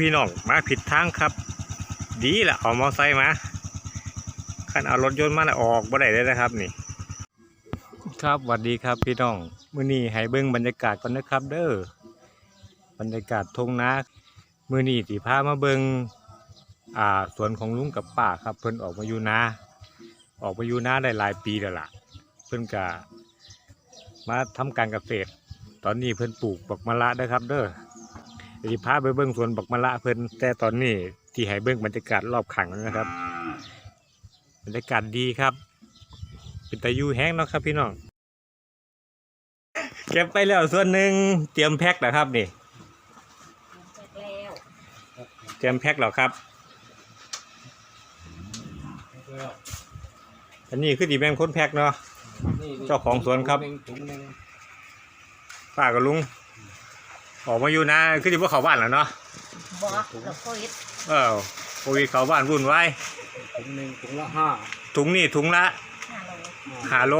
พี่น้องมาผิดทางครับ ดีละเอามอไซค์มาคันเอารถยนต์มานะออกบ่ได้เลยนะครับนี่ ครับสวัสดีครับพี่น้องมื้อนี้ให้เบิ่งบรรยากาศก่อนนะครับ เด้อบรรยากาศทงนามื้อนี้สิพามาเบิ่งอ่าสวนของลุงกับป้าครับเพิ่นออกมาอยู่นาออกมาอยู่นาได้หลายปีแล้วล่ะ เพิ่นก็มาทำการเกษตร ตอนนี้เพิ่นปลูกบักมะละเด้อครับ เด้อ สิพาไปเบิ่งสวนบักมะละเพิ่นแต่ตอนนี้ที่ให้เบิ่งบรรยากาศรอบขังนะครับ บรรยากาศดีครับ เป็นตะยูแห้งเนาะครับพี่น้องเก็บไปแล้วส่วนหนึ่งเตรียมแพ็คแล้วครับนี่แล้วเตรียมแพ็คแล้วครับ อันนี้คือดีแมนคนแพ็คเนาะเจ้าของสวนครับถุงหนึ่งป้ากับลุง ออกมาอยู่นะคือดีว่าเขาบ้านแล้วเนาะบอกแล้วโควิดเออโควิดเขาบ้านวุ่นวายถุงหนึ่งถุงละห้าถุงนี่ถุงละห้าโลหาโล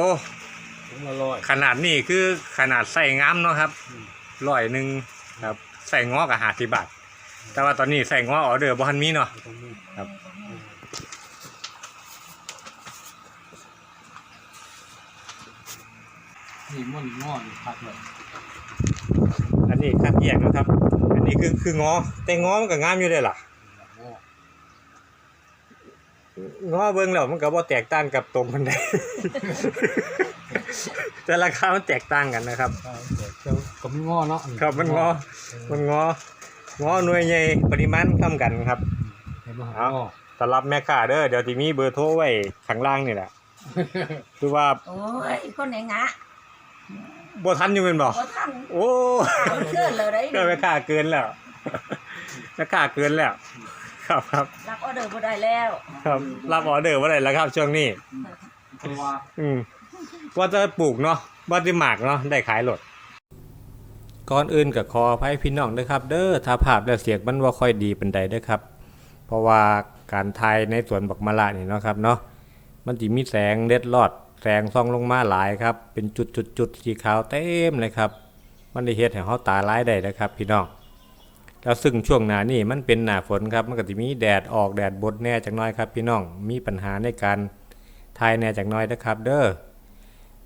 ถุงละร้อยขนาดนี่คือขนาดใส่งามเนาะครับอืมร้อยหนึ่งครับใส่งอกับหาสิบบาทแต่ว่าตอนนี้ใส่งอออเดอร์บ่ทันมีเนาะตรงนี้ครับนี่มันงอนผักเลยอั นนี้คัดแยกนะครับ อันนี้คือคืองอ แต่งอมันก็งามอยู่เลยล่ะงอกงอเบิ่งแล้วมันก็บ่แตกต่างกับตรงมันได้ แต่ราคามันแตกต่างกันนะครับใช่เดี๋ยวเจ้าก็มันงอเนาะครับมันงอ มันงองอหน่วยใหญ่ปริมาณเท่ากันครับเห็นไหมเอางอสำหรับแม่ค้าเด้อเดี๋ยวที่มีเบอร์โทรไว้ข้างล่างนี่แหละคือว่า โอ้ย คนไหนงะ บ่ทันอยู่แม่นบ่บ่ทันโอ้เอาเกินเลยได้ก็แม่ค้าเกินแล้วแม่ค้าเกินแล้ว ครับครับรับออเดอร์บ่ได้แล้ว ครับรับออเดอร์บ่ได้แล้วครับช่วงนี้เพราะว่าอืมว่าจะปลูกเนาะว่าจะหมากเนาะได้ขายหลดก่อนอื่นกับคอภัยพี่น้องด้วยครับ เด้อถ้าภาพและเสียงมันว่าค่อยดีเป็นใดเด้อครับ เพราะว่าการถ่ายในสวนบักมะละนี่เนาะครับเนาะมันสิมีแสงเล็ดลอด แสงส่องลงมาหลายครับ เป็นจุดจุดจุดๆๆสีขาวเต็มเลยครับ มันได้เฮ็ดให้เฮาตาร้ายได้นะครับ พี่น้องแล้วซึ่งช่วงหน้านี่มันเป็นหน้าฝนครับมันก็สิมีแดดออกแดดบดแน่จักน้อยครับ พี่น้องมีปัญหาในการทายแน่จากน้อยนะครับ เด้อ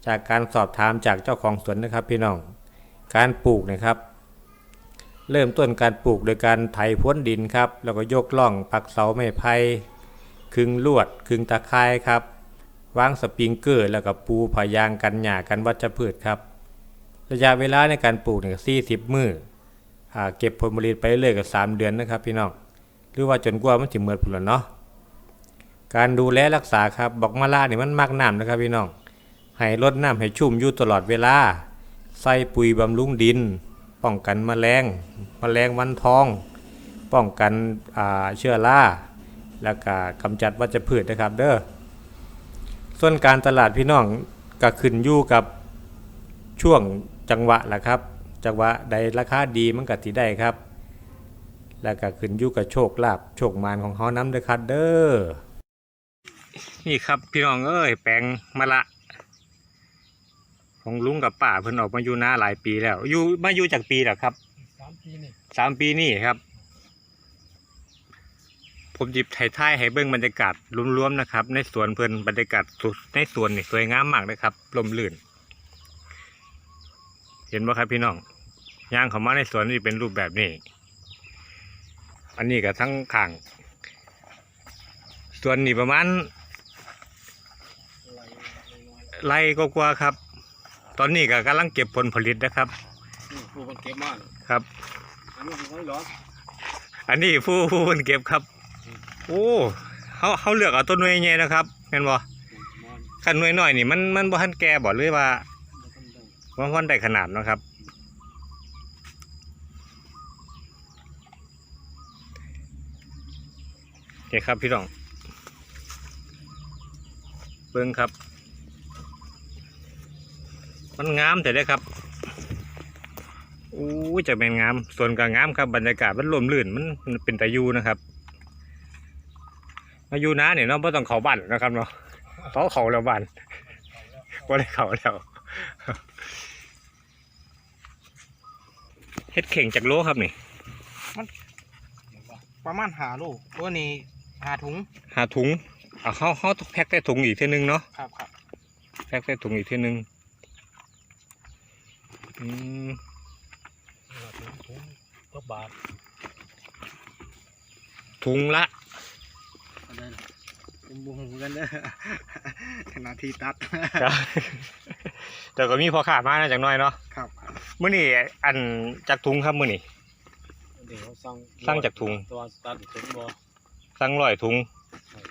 จากการสอบถามจากเจ้าของสวนนะครับ พี่น้องการปลูกนะครับ เริ่มต้นการปลูกโดยการไถพ้นดินครับ แล้วก็ยกล่องปักเสาไม้ไผ่ขึงลวดขึงตะไคร้ครับ วางสปริงเกอร์แล้วก็ปูผายางกันหญ้ากันวัชพืชครับ ระยะเวลาในการปลูกเนี่ย40มื้ออเก็บผลผลิตไปเรื่อยๆก็3เดือนนะครับพี่น้องหรือว่าจนกว่ามันสิหมดผลแล้วเนาะการดูแลรักษาครับบอกมะละนี่มันมากน้ำนะครับพี่น้องให้รดน้ำให้ชุ่มอยู่ตลอดเวลา ใส่ปุ๋ยบำรุงดิน ป้องกันแมลงแมลงวันทอง ป้องกันเชื้อราแล้วก็กำจัดวัชพืชนะครับเด้อ ส่วนการตลาดพี่น้องก็ขึ้นอยู่กับช่วงจังหวะแหละครับ จังหวะใดราคาดีมันก็สิได้ครับ แล้วก็ขึ้นอยู่กับโชคลาภโชคมานของเฮานํเด้อครับเด้อนี่ครับพี่น้องเอ้ยแปลงมะละ ของลุงกับป้าเพิ่นออกมาอยู่นาหลายปีแล้ว อยู่มาอยู่จากปีแล้วครับสามปีนี่สามปีนี่ครับ ผมจิบไถ่ท้ายให้เบิ้งบรรยากาศรวมๆนะครับ ในสวนเพิ่นบรรยากาศสุดในสวนนี่สวยงามมากเลยครับลมลื่น เห็นไหมครับพี่น้องย่างเขามาในสวนนี่เป็นรูปแบบนี้ อันนี้ก็ทั้งข้างส่วนนี่ประมาณไล่ก็กว่าๆครับ ตอนนี้ก็กำลังเก็บผลผลิตนะครับนี่ผู้คนเก็บมาครับ อันนี้ไม่หรอกอันนี้ผู้ผู้คนเก็บครับ โอ้เขาเขาเลือกเอาต้นหน่วยใหญ่นะครับเห็นบ่มันขันหน่วยน้อยนี่มันมันบ่ทันแก่บ่หรือว่ามันพันพอนได้ขนาดนะครับ โอเคครับพี่น้อง เบิ้งครับ มันงามแต่ได้ครับอู้จะเป็นงาม ส่วนกลางงามครับบรรยากาศมันลมลื่นมันมันเป็นตะยูนะครับ มาอยู่นะเนี่ยเนาะไม่ต้องเขาบ้านนะครับเนาะเขาเขาแล้วบ้านว่าได้เขาแล้วเฮ็ดเข่งจากโลครับนี่ประมาณหาโลตัวนี้หาถุงหาถุงเอาเขาเขาแพ็คใส่ถุงอีกเท่นึงเนาะครับครับแพ็คใส่ถุงอีกเท่นึงอืมถุงถุงก็บาทถุงละ อะไรนะเป็นบุ้งกันเด้อขนาดที่ตัดครับแต่ก็มีพอขาดมานะจากหน้อยเนาะครับมื้อนี้อันจากถุงครับมื้อนี้เดี๋ยวเขาสั่งสั่งจากถุงตัวสตาร์ทถุงบ่สั่งร้อยถุงครับ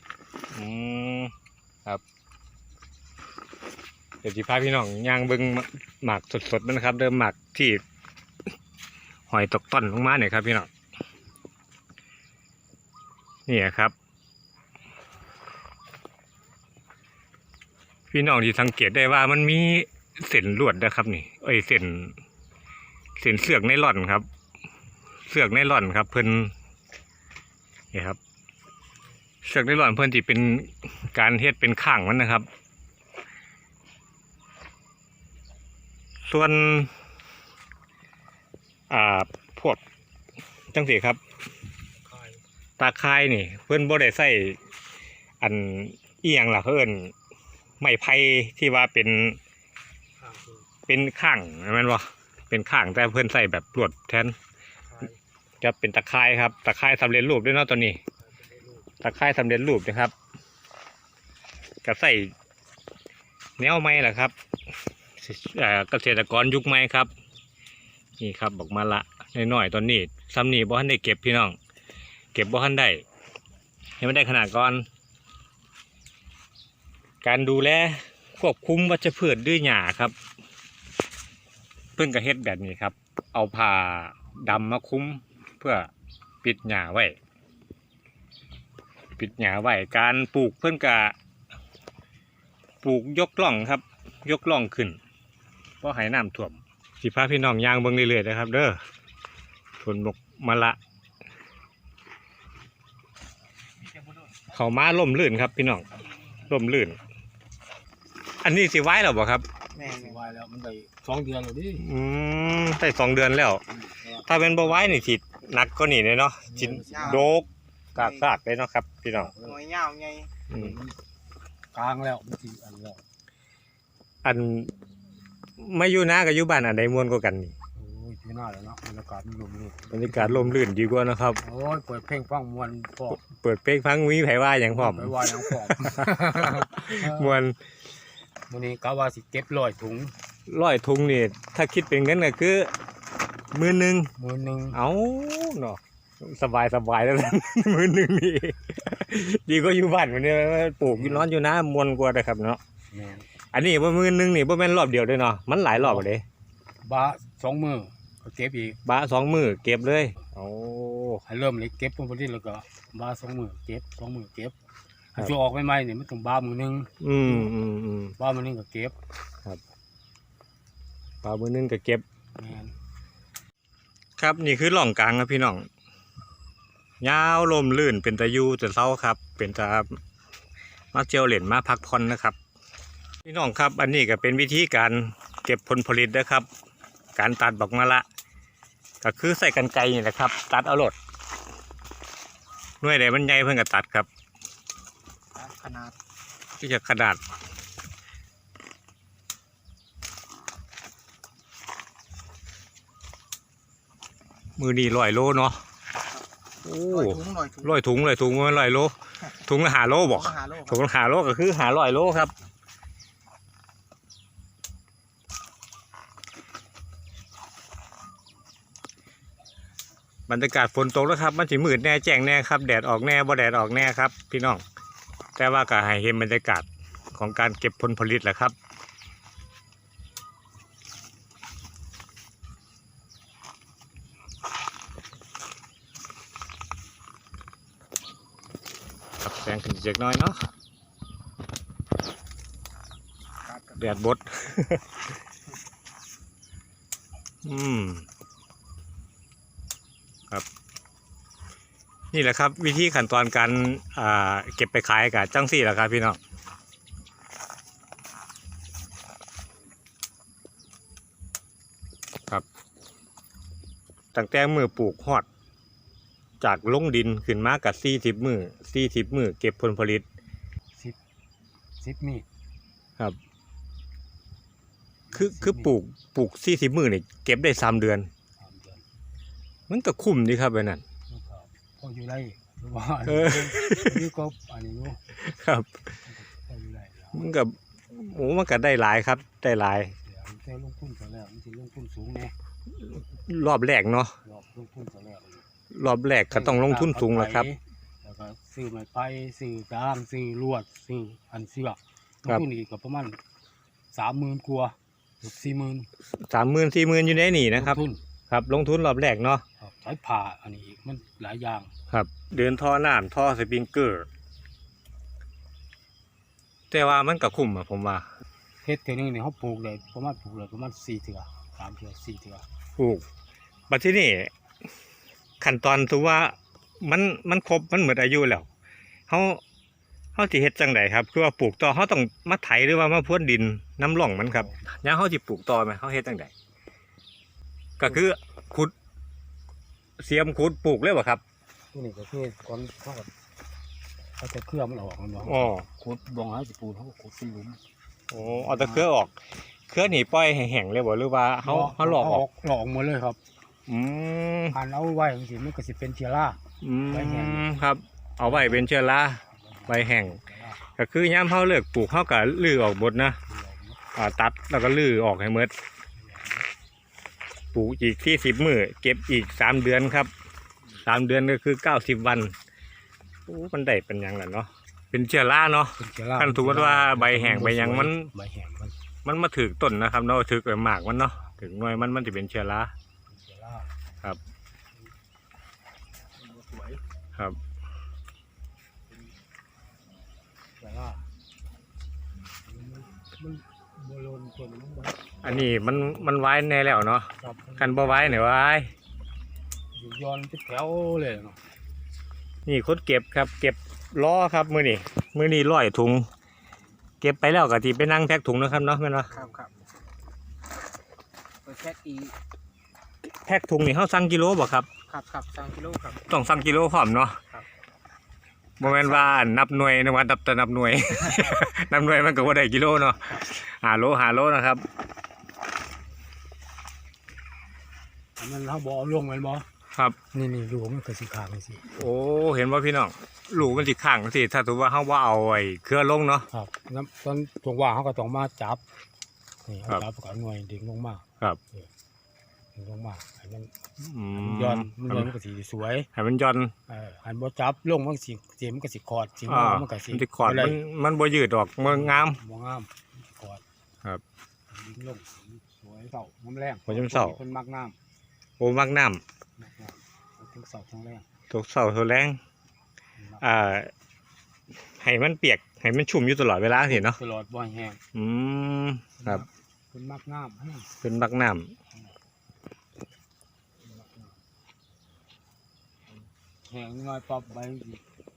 อืมครับเดี๋ยวสิพาพี่น้องย่างเบิ่งหมากสดๆมันนะครับ เดิมหมากที่หอยตกต้นลงมาเนี่ยครับพี่น้องนี่ครับ พี่น้องที่สังเกตได้ว่ามันมีเส้นลวดนะครับ นี่ เอ้ยเส้นเส้นเสือกไนล่อนครับ เสือกไนล่อนครับ เพิ่นนี่ครับ เสือกไนล่อนเพิ่นที่เป็นการเฮ็ดเป็นข้างมันนะครับ ส่วนอ่าพวกจังสีครับ ตาคายนี่ เพิ่อนบ่ได้ใส่อันเอียงล่ะเพิ่อน ไม้ไผ่ที่ว่าเป็นข้างคือเป็นข้างแม่นบ่เป็นข้างแต่เพิ่นใส่แบบลวดแทนคายจะเป็นตะไคร้ครับ ตะไคร้สำเร็จรูปด้วยเนาะตัวนี้คายเป็นได้ลูกตะไคร้สำเร็จรูปนะครับก็ใส่แนวไม้แหละครับเอ่อเกษตรกรยุคใหม่ครับ นี่ครับบอกมาละน้อยๆตอนนี้ซ้ำนี่บ่ทันได้เก็บพี่น้อง เก็บบ่ทันได้ยังไม่ได้ขนาดก่อน การดูแลควบคุมวัชพืชด้วยหญ้าครับ เพิ่งกระเฮ็ดแบบนี้ครับ เอาผ้าดำมาคุ้มเพื่อปิดหญ้าไว้ ปิดหญ้าไว้การปลูกเพิ่นกะปลูกยกล่องครับ ยกล่องขึ้นเพราะให้น้ำท่วมสิพาพี่น้องยางเบิ่งเรื่อยๆนะครับ เด้อฝนบกมาละ เขามาล่มลื่นครับพี่น้องล่มลื่น อันนี้สิไว้หรอบ่ครับ แม่สนบายแล้วมันได้สองเดือนแล้วดิอืมได้สองเดือนแล้ว ถ้าเป็นบ่ไว้นี่สิหนักก็นี่เลยเนาะจินโดกกากซากเลยเนาะครับ พี่น้องหน่วยยาวไงอืมกลางแล้วมันสิอันแล้วอันไม่อยู่นากับอยู่บ้านอันใดม่วนกว่ากันนี่โอ้ยที่หน้าแล้วเนาะบรรยากาศมันลมลื่นบรรยากาศลมลื่นดีกว่านะครับ โอ้ยเปิดเพลงฟังมวนพอเปิดเพลงฟังมีไผว่าอย่างพร้อมไปว่ายังพอ มวน มื้อนี้กะว่าสิเก็บร้อยถุงร้อยทุงนี่ถ้าคิดเป็นเงินก็คือมือหนึ่งมื้อหนึงเอาเนาะสบายสบายแล้ว มือหนึ่งนี่ดีก็อยู่บ้านวันนี้ปลูกอยู่นอนอยู่นะมวนกว่านะครับเนาะแม่นอันนี้ว่ามือหนึ่งนี่บ่แม่นรอบเดียวเด้วยเนาะมันหลายรอบเลยบะสองมือก็เก็บอีกบะสองมือเก็บเลยโอ้ให้เริ่มเลยเก็บผลผลิตแล้วก็บาสองมือเก็บสองมือเก็บ ครับจะออกใหม่ๆนี่มันต้องบามือหนึงอืมอืมอืมบามือหนึงก็เก็บปลามือหนึงก็เก็บ แม่นครับนี่คือหล่องกลางครับพี่น้องยาวลมลื่นเป็นตะยูแต่เศร้าครับ เป็นตามาเจียวเหรียญมาพักผ่อนนะครับ พี่น้องครับ อันนี้ก็เป็นวิธีการเก็บผลผลิตนะครับ การตัดบอกมาละ ก็คือใส่กันไกรนี่แหละครับ ตัดเอาโลดหน่วยใดมันใหญ่เพิ่นก็ตัดครับ ขนาดที่จะขนาดมือดีร้อยโลเนาะโอ้หน่อยถุงหน่อยถุงร้อยถุงเลยถุงมันร้อยโล ถุงละหาโลบอกหาโลถุงละหาโลก็คือหาร้อยโลครับบรรยากาศฝนตกแล้วครับ มันสิมืดแน่แจ้งแน่ครับ แดดออกแน่บ่แดดออกแน่ครับ พี่น้อง แต่ว่าก็ให้เห็นบรรยากาศของการเก็บผลผลิตแหละครับ ครับแสงขึ้นเจ็กน้อยเนาะแดดบด อืม ครับ นี่แหละครับ วิธีขั้นตอนการอ่าเก็บไปขายกับจังสี่แหละครับพี่น้องครับตั้งแต่มือปลูกฮอด จากลงดินขึ้นมากับ40มื้อ40มื้อเก็บผลผลิตสิบสิบมีดครับ คือคือปลูกปลูก40มื้อนี่เก็บได้สามเดือนสามเดือน มันก็คุ้มดีครับแบบนั้นแล้ว ก็พออยู่ไรหรือว่าเออ นี่ก็อันนี้อยู่ครับพออยู่ไรแล้วมันก็โอ้มันก็ได้หลายครับ ได้หลาย เดี๋ยวมันจะลงทุนไปแล้วมันจะลงทุนสูงแน่รอบแรกเนาะรอบลงทุนไปแล้วรอบแรกก็ต้องลงทุนสูงแหล้วครับ แล้วก็ซื้อไม้ไผ่ซื้อจ้างซื้อลวดซื้ออันเสือกลครังบทุนอีกก็ประมาณสามหมื่นกว่าสี่หมื่นสามหมื่นสี่หมื่นอยู่ในนี่นะครับ ลงทุนครับ ลงทุนรอบแรกเนาะ ครับใช้ผ่าอันนี้อีกมันหลายอย่างครับ เดินท่อน้ำท่อสปริงเกอร์ แต่ว่ามันก็คุ้มอะผมว่าเฮ็ดเท่านึงเนี่ยเขาปลูกเลยประมาณปลูกเลยประมาณสี่เถื่อสามเถื่อสี่เถื่อปลูกบัดที่นี่ขั้นตอนถือว่ามันมันครบมันหมดอายุแล้วเขาเขาสิเฮ็ดจังไดครับ คือว่าปลูกต่อเขาต้องมาไถหรือว่ามาพ่นดินน้ำร่องมันครับย่างเขาสิปลูกต่อไหมเขาเฮ็ดจังไดก็คือขุด เสียมขุดปลูกเลยบ่ครับตัวนี้ก็คือก่อนเขาก็เขาจะเคลื่อมันออกมันเนาะอ๋อขุดบองให้สิปูนเขาก็ขุดเป็นหลุมโอ้เอาแต่เครือออก เครือนี่ปล่อยให้แห้งเลยบ่หรือว่าเขาเขาหลอกออก หลอกหมดเลยครับอืมหันเอาไว้จังซี่มันก็สิเป็นเชื้อรา อืไว้แห้ง มครับ เอาไว้เป็นเชื้อราไว้แห้งก็คือย่ามเขาเลิกปลูกเขาก็ลื้อออกหมดนะอ่าตัดแล้วก็ลื้อออกให้หมดป ลูกอีกที่สิบมือเก็บอีกสามเดือนครับสามเดือนก็คือเก้าสิบวันโอ้มันได้เป็นหยังล่ะเนาะเป็นเชื้อราเนาะเป็นเชื้อราคันสมมุติว่าใบแห้งใบหยังมันใบแห้งมันมันมาถึกต้นนะครับเนาะถึกเออหมากมันเนาะถึงหน่วยมันมันจะเป็นเชื้อราเป็นเชื้อราครับสวยครับเชื้อรามันมันโบราณคนมันบ่ อันนี้มันมันไว้แน่แล้วเนาะครับกันบ่ไว้เนี่ยไว้อยู่ย้อนเป็นแถวเลยเนาะนี่คดเก็บครับ เก็บล้อครับมือนี่มือนี่ร้อยถุง เก็บไปแล้วก็ที่ไปนั่งแพ็คถุงนะครับเนาะแม่นเนาะครับครับไปแพ็กอีกแพ็คถุงนี่เฮาสั่งกิโลบ่ครับครับครับสามกิโลครับ ต้องสั่งกิโลพร้อมเนาะครับ บ่แม่นว่านับหน่วยนึกว่านับแต่นับหน่วย นับหน่วยมันก็บ่ได้กิโลเนาะหาโลหาโลนะครับ อันนั้นเขาบอกเอาลงแมันบ่ครับ นี่นี่ลูกมันก็สิขาดจังซี่โอ้เห็นว่าพี่น้องลูกมันสิข้างสิถ้าถือว่าเฮาว่าเอาไอ้เครือลงเนาะครับน้ำตอนตรงว่าเขาก็ต้องมาจับนี่เอาครับจับกับหน่วยดึงลงมาครับดึงลงมาให้มันอืมย้อนมันย้อนมันก็สีสวยให้มันย้อนเออหันบ่จับลงมันก็สิสีมันก็สิคอดสีอ่ามันก็สิมันสิขอดบ่มันมันบ่ยืดออกมันงามบ่งามมันสิคอดครับดึงลงสวยเศร้าน้ำแรงหัวจำเศร้าคนมักน้ โอ้มักน้ำำมักน้ำถึงเศร้าทั้งแรงทุกเสาร์ทุกแรงอ่าให้มันเปียกให้มันชุ่มอยู่ตลอดเวลาสิเนาะตลอดบ่ให้แห้งอืมครับคนมักน้ำแห้งเป็นมักน้แห้งน้อยปั๊บใบสิ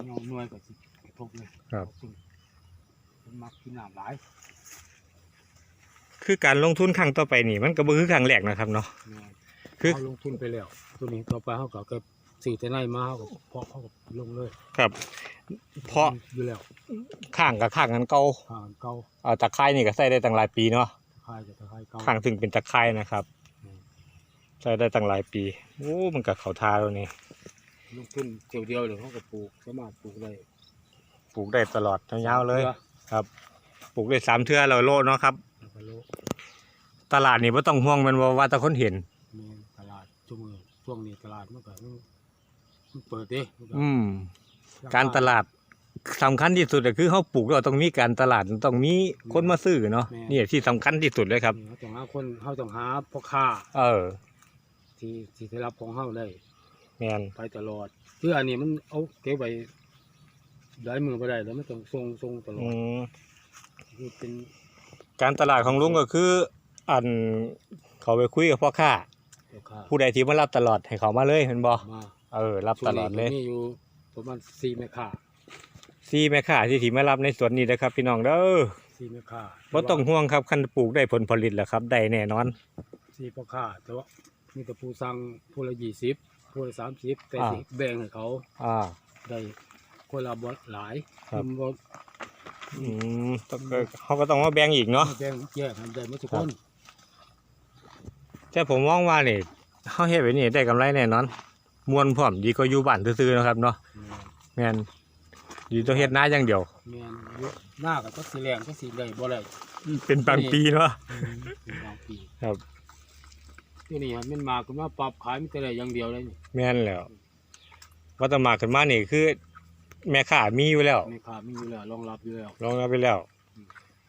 เงาหน่วยก็สิกระทบเลยำครับคนมักกินน้ำหลายคือการลงทุนครั้งต่อไปนี่ มันก็บ่คือครั้งแรกนะครับเนาะแม่น คือเขาลงทุนไปแล้ว ตัวนี้ต่อไปเขาก็เก็บสื่อแต่ในมาเขาก็เพาะเขาก็ลงเลย ครับ เพราะ อยู่แล้วข้างกับข้างกันเก่าห่างเก่าเอาตะไคร้นี่ก็ใส่ได้ตั้งหลายปีเนาะคายจะคายเก่า ข้างถึงเป็นตะไคร้นะครับอืม ใส่ได้ตั้งหลายปีโอ้มันก็เขาทาแล้วนี่ลงทุนเดียวเดียวเลยเขาก็ปลูกสามารถปลูกได้ปลูกได้ตลอดยาวๆเลยครับปลูกได้สามเทื่อแล้วโลเนาะครับ แล้วก็โลตลาดนี่บ่ต้องห่วงแมันว่าว่าแต่คนเห็น มีตลาดช่วงนี้ช่วงนี้ตลาดมันก็มันมันเปิดเด้มันก็อืมคการตลาดสำคัญที่สุดก็คือเขาปลูกแล้วต้องมีการตลาดต้องมีคนมาซื้อเนาะนี่ที่สำคัญที่สุดเลยครับ เขาต้องหาคนเขาต้องหาพ่อค้าเออที่ที่ได้รับของเขาได้แมนไปตลอดเพื่ออันนี้มันเอาเก็บไว้ได้มือไปได้แล้วมันต้องทรงทรงตลออืดมคือเป็นการตลาดของลุงก็คือ อันเขาไปคุยกับพ่อค้าพ่อค้า ผู้ใดที่มารับตลอดให้เขามาเลยเห็นบ่มาเออ รับตลอดเลยช่วงนี้ก็มีอยู่ประมาณสี่แม่ค้าซีแม่ค้าที่ที่มารับในสวนนี้นะครับ พี่น้องเด้อสี่แม่ค้าบ่ต้องห่วงครับคันปลูกได้ผลผลิตแหละครับได้แน่นอนสี่พ่อค้าแต่ว่ามีแต่ผู้สั่งผู้ละยี่สิบคนละสามสิบแต่อ่าสิแบ่งให้เขาอ่าได้คนละบดหลายครับมันบ่อืมต้องก็เขาก็ต้องมาแบ่งอีกเนาะแบ่งแยกกันได้หมดทุกคน แต่ผมมองว่านี่เฮาเฮ็ดแบบนี้ได้กำไรแน่นอนมวนพร้อมดีก็อยู่บ้านซื่อๆนะครับเนาะแม่นดีต้องเฮ็ดนาอย่างเดียว แม่นอยู่หน้าก็จักสิแรงจักสิได้บ่ได้เป็นบางปีเนาะเป็นบางปีครับที่นี่ครับมันมาก็มาปรับขายมันแต่ได้อย่างเดียวเลยนี่แม่นแล้ววัตมาขึ้นมานี่คือ แม่ค้ามีอยู่แล้วแม่ค้ามีอยู่แล้วรองรับอยู่แล้วลองเอาไปแล้ว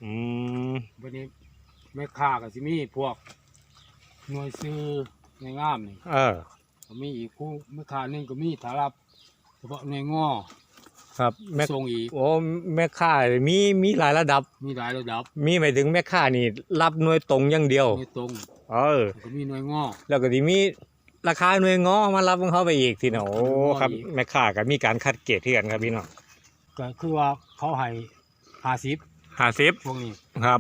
อืมวันนี้แม่ค้าก็สิมีพวก หน่วยซื้อในงามนี่เออ ก็มีอีกผู้แม่ค้าหนึงก็มีถ้ารับเฉพาะในงอครับแม่ส่งอีกโอ้แม่ค้ามีมีหลายระดับ มีหลายระดับมีหมายถึงแม่ค้านี่ รับหน่วยตรงอย่างเดียวไม่ตรงเออก็มีหน่วยงอ แล้วก็สิมีราคาหน่วยง้อมารับของเขาไปอีกทีเนาะโอ้หน่วยง้อครับอีกแม่ค้าก็มีการคัดเกรดที่กันครับพี่น้องก็คือว่าเขาให้ห้าสิบห้าสิบพวกนี้ครับ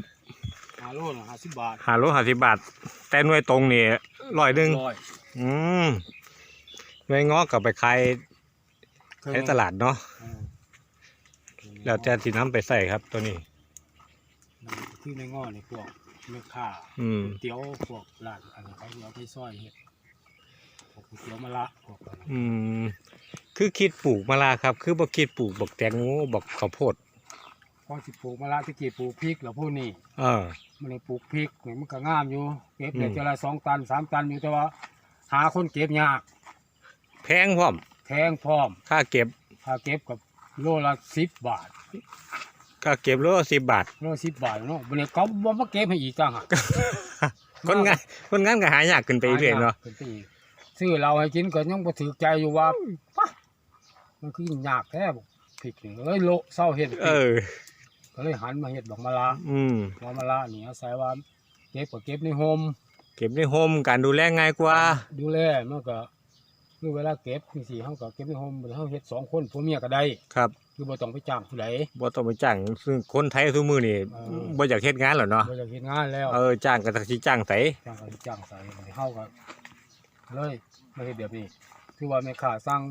ห้าโลละห้าสิบบาทหาโลห้าสิบบาท แต่หน่วยตรงนี่ร้อยหนึ่งร้อยอืมหน่วยง้อกับไปขายในตลาดเนาะเออแล้วจะสิน้ำไปใส่ครับตัวนี้คือในงอในพวกแม่ค้าอืมเตี๋ยวพวกร้านอันนี้เขาเอาไปซอยเฮ็ดพวกก๋วยเตี๋ยวมะละพวกอันนั้นอืมคือคิดปลูกมะลาครับ คือบ่คิดปลูกบักแตงโมบักข้าวโพด พอสิปลูกมะละที่กี่ปลูกพริกแล้วพวกนี้เออ มันเลยปลูกพริกนี่มันก็งามอยู่เก็บได้อืมเท่าละสองตันสามตันอยู่แต่ว่า หาคนเก็บยากแพงพร้อมแพงพร้อมค่าเก็บถ้าเก็บกับโลละสิบบาท ค่าเก็บโลสิบบาท โลสิบบาทเนาะบันนี้เขาบ่มาเก็บให้อีกต่างหาก คนงานคนงานก็หายากขึ้นไปเรื่อยๆเนาะขึ้นไปอีกซื้อเราให้กินก็ยังบ่ถือใจอยู่ว่าปะมันคือยากแท้บอกพริกนี่เลยโละเศร้าเฮ็ดพริกเออ ก็เลยหันมาเฮ็ดดอกมะละอืมดอกมะละนี่อาศัยว่าเก็บก็เก็บในโฮมเก็บในโฮมการดูแลง่ายกว่า ดูแลมันก็คือเวลาเก็บจังซี่เฮาก็เก็บในโฮมเฮาเฮ็ดสองคนผัวเมียก็ได้ครับคือบ่ต้องไปจ้างผู้ใดบ่ต้องไปจ้างซึ่งคนไทยทุกมือนี่เออบ่อยากเฮ็ดงานหรอกเนาะบ่อยากเฮ็ดงานแล้วเออจ้างก็ต้องสิจ้างไสจ้างก็จ้างใส่เฮาก็เลยมาเฮ็ดแบบนี้คือว่าแม่ค้าสั่ง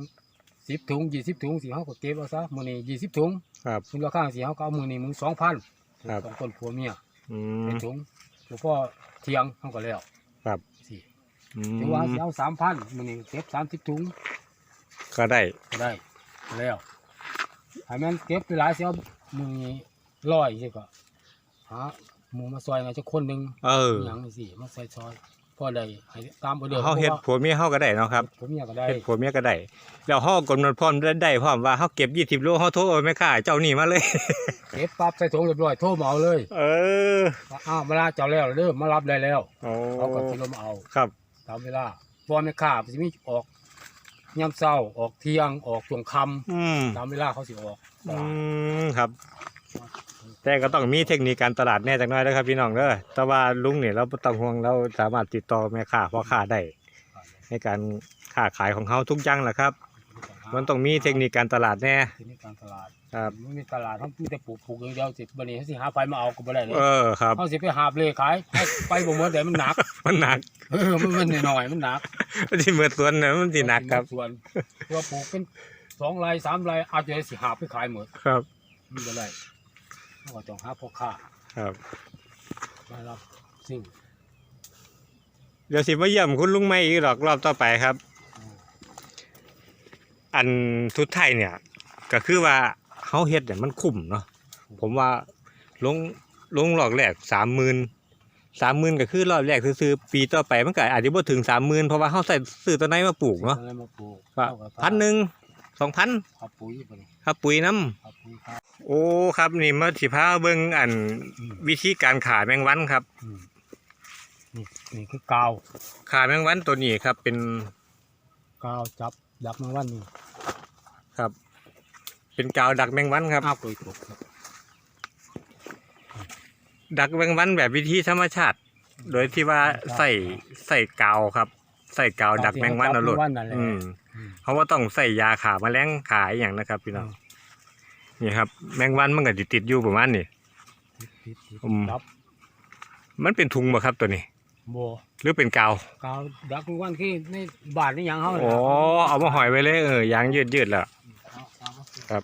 10ถุง20ถุงสิเฮาก็เก็บเอาซะมื้อนี้20ถุง ครับคุณราคาสิเฮาก็เอามื้อนี้มึง2,000ครับสองคนผัวเมียอืเป็มนถุงหลวงพ่อเที่ยงเฮาก็แล้วครับ สิอืหรือว่าสิมเอา3,000มื้อนี้เก็บ30ถุงก็ได้ก็ได้แล้วให้มันเก็บไปหลายสิเอามื้อนี้ร้อยสิก็หาหมูมาซอยมาจักคนหนึงเออหยังนี่สิมาใส่ซอย พอได้ให้ตามออเดอร์เฮาเฮ็ดผัวเมียเฮาก็ได้เนาะครับผมเนี่ยก็ได้เฮ็ดผัวเมียก็ได้แล้วเฮากำหนดพร้อมได้ได้พร้อมว่าเฮาเก็บ20โลเฮาโทรเอาแม่ค้าเจ้านี่มาเลย เก็บปั๊บใส่ถุงเรียบร้อยโทรมาเอาเลยเออว่าอ้าวมาลาเจ้าแล้วเด้อมารับได้แล้วโอ้เขาก็สิลงมาเอา ครับ ตามเวลาพอไม่ขาสิมีออกยามเช้าออกเที่ยงออกช่วงค่อืมำตามเวลาเขาสิออกตอืลาดมครับ แต่ก็ต้องมีเทคนิคการตลาดแน่จักหน่อยนะครับพี่น้องเด้อแต่ว่าลุงเนี่ยเราบ่ต้องห่วงเราสามารถติดต่อแม่ค้าพ่อค้าได้ในการค้าขายของเขาทุกอย่างแหละครับ มันต้องมีเทคนิคการตลาดแน่ เทคนิคการตลาดครับ มันมีตลาดเขามีแต่ปลูกปลูกอย่างเดียวสิบัดนี้เขาสิหาไฟมาเอาก็บ่ได้เลยเออครับ เขาสิไปหาบเลยขายให้ไปบ่หมดแต่มันหนักมันหนักเออมันมันน้อยๆมันหนักมันสิเหมือนสวนน่ะมันสิหนักครับ ส่วนตัวปลูกเป็นสองไร่สามไร่อาจจะได้สิหาบไปขายหมดครับ มันบ่ได้ เขาก็ต้องหาพ่อค้าครับมารับสิ่งเดี๋ยวสิมาเยี่ยมคุณลุงไม่อีกหรอกรอบต่อไปครับ อันทุดไทายเนี่ย ก็คือว่าเฮาเฮ็ดเนี่ยมันคุ้มเนาะผมว่าลงลงรอบแรกสามหมื่นสามหมื่นก็คือรอบแรกซื้อๆปีต่อไปมันก็อาจจะบ่ถึงสามหมื่นเพราะว่าเฮาใส่ซื้อตัวไหนมาปลูกเนาะอะไรมาปลูกว่าเอากับพันหนึ่ง สองพันขับปุ๋ยไปเลยครับปุ๋ยน้ขับปุ๋ยครับำโอ้ครับนี่มาสิพาเบิ่งอันอืมวิธีการขาแมงวันครับ อืมนี่นี่คือกาวขาแมงวันตัวนี้ครับเป็นกาวจับดักแมงวันนี่ครับ เป็นกาวดักแมงวันครับ อ้าวปุ๋ยถูกครับดักแมงวันแบบวิธีธรรมชาติ โดยที่ว่าใส่ใส่กาวครับ ใส่กาวดักแมงวันเอาโลดแมงวันนั่นแหละอืมอืม เพราะว่าต้องใส่ยาขาแมลงขาอหย่างนะครับ พี่น้องนี่ครับ แมงวันมันก็ติดติดๆอยู่ประมาณนี้ติดติดอืมจับมันเป็นถุงบ่ครับตัวนี้บ่หรือเป็นกาวกาวดักทุกวันคือในบาทนี่หยังเฮาอ๋อเอามาหอยไว้เลยเออยางยืดๆแล้วเอาเอาเอาครับ